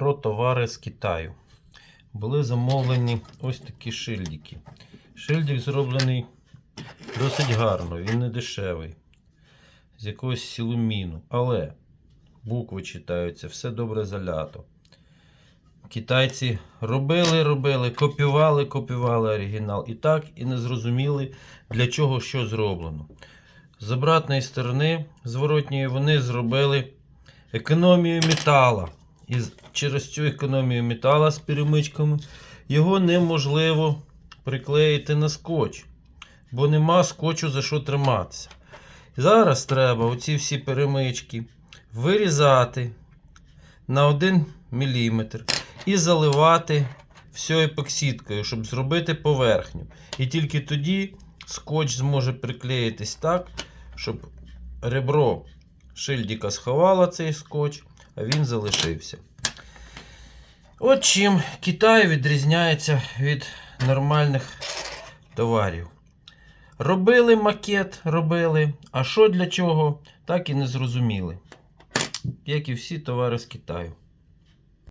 про товари з Китаю. Були замовлені ось такі шильдики. Шильдик зроблений досить гарно, він не дешевий. З якогось сілуміну. Але букви читаються, все добре залято. Китайці робили, робили, копіювали, копіювали оригінал. І так і не зрозуміли, для чого що зроблено. З обратної сторони, зворотньої, вони зробили економію метала. І через цю економію метала з перемичками його неможливо приклеїти на скотч, бо нема скотчу за що триматися. Зараз треба оці всі перемички вирізати на 1 мм і заливати все епоксидкою, щоб зробити поверхню. І тільки тоді скотч зможе приклеїтись так, щоб ребро шильдика сховало цей скотч, він залишився. От чим Китай відрізняється від нормальних товарів. Робили макет, робили, а що для чого, так і не зрозуміли. Як і всі товари з Китаю.